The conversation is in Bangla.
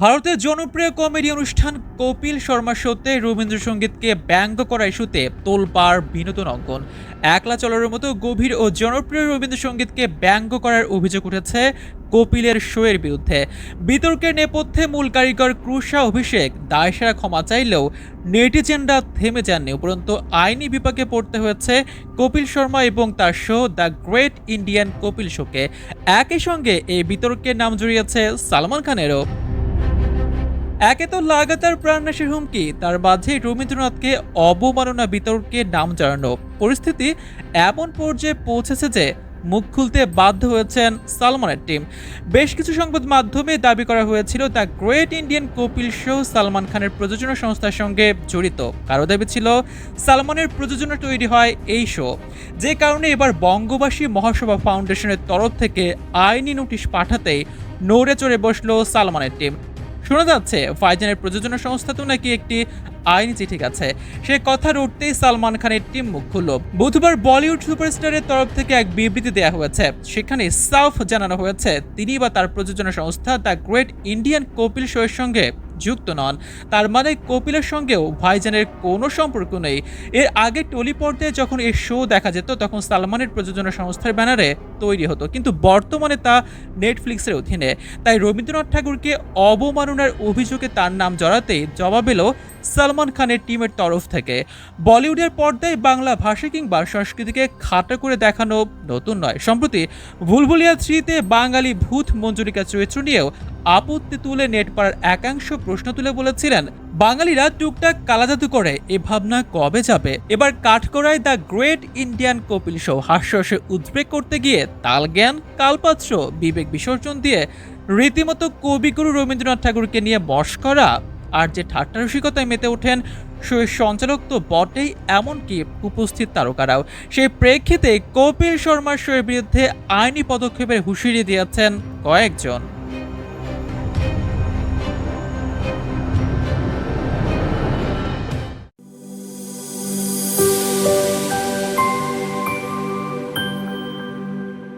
ভারতের জনপ্রিয় কমেডি অনুষ্ঠান কপিল শর্মা শোতে রবীন্দ্রসঙ্গীতকে ব্যঙ্গ করা ইস্যুতে তোলপাড় বিনোদন অঙ্কন একলা চলার মতো গভীর ও জনপ্রিয় রবীন্দ্রসঙ্গীতকে ব্যঙ্গ করার অভিযোগ উঠেছে কপিলের শোয়ের বিরুদ্ধে। বিতর্কের নেপথ্যে মূল কারিগর ক্রুশা অভিষেক দায়সারা ক্ষমা চাইলেও নেটিজেনরা থেমে যাননি। উপরন্তু আইনি বিপাকে পড়তে হয়েছে কপিল শর্মা এবং তার show the great Indian Kapil শোকে। একই সঙ্গে এই বিতর্কের নাম জড়িয়েছে সালমান খানেরও। একে তো লাগাতার প্রাণনাশের হুমকি, তার মাঝে রবীন্দ্রনাথকে অবমাননা বিতর্কে নাম জড়ানো পরিস্থিতি এমন পর্যায়ে পৌঁছেছে যে মুখ খুলতে বাধ্য হয়েছেন সালমানের টিম বেশ কিছু সংবাদ মাধ্যমে দাবি করা হয়েছিল, the great Indian Kapil show Salman খানের প্রযোজনা সংস্থার সঙ্গে জড়িত। কারও দাবি ছিল, সালমানের প্রযোজনা তৈরি হয় এই শো। যে কারণে এবার বঙ্গবাসী মহাসভা ফাউন্ডেশনের তরফ থেকে আইনি নোটিশ পাঠাতেই নড়ে চড়ে বসল সালমানের টিম শোনা যাচ্ছে, ফাইজানের প্রযোজনা সংস্থা তো নাকি একটি আইনি চিঠি আছে সে কথার উঠতেই সালমান খানের টিম মুখ খুলল। বুধবার বলিউড সুপারস্টারের তরফ থেকে এক বিবৃতি দেওয়া হয়েছে। সেখানে সাফ জানানো হয়েছে তিনি বা তার প্রযোজনা সংস্থা দ্য গ্রেট ইন্ডিয়ান কপিল শোয়ের সঙ্গে যুক্ত নন। তার মানে কপিলের সঙ্গেও ভাইজানের কোনো সম্পর্ক নেই। এর আগে টলি পর্দায় যখন এই শো দেখা যেত, তখন সালমানের প্রযোজনা সংস্থার ব্যানারে তৈরি হতো। কিন্তু বর্তমানে তা নেটফ্লিক্সের অধীনে। তাই রবীন্দ্রনাথ ঠাকুরকে অবমাননার অভিযোগে তার নাম জড়াতে জবাব এলো সালমান খানের টিমের তরফ থেকে বলিউডের পর্দায় বাংলা ভাষা কিংবা সংস্কৃতিকে খাটো করে দেখানো নতুন নয়। সম্প্রতি ভুলভুলিয়া থ্রিতে বাঙালি ভূত মঞ্জুরিকা চরিত্র নিয়েও আপত্তি তুলে নেট পাড়ার একাংশ প্রশ্ন তুলে বলেছিলেন, বাঙালিরা টুকটাক কালাজাদু করে, এ ভাবনা কবে যাবে? এবার কাঠকড়ায় the great Indian Kapil show হাস্যরসে উদ্বেগ করতে গিয়ে তালজ্ঞান কালপাত্র, বিবেক বিসর্জন দিয়ে রীতিমতো কবিগুরু রবীন্দ্রনাথ ঠাকুরকে নিয়ে বশ করা আর যে ঠাট্টা রসিকতায় মেতে ওঠেন সঞ্চালক তো বটেই, এমনকি উপস্থিত তারকারাও। সেই প্রেক্ষিতে কপিল শর্মার বিরুদ্ধে আইনি পদক্ষেপের হুঁশিয়ারি দিয়েছেন কয়েকজন।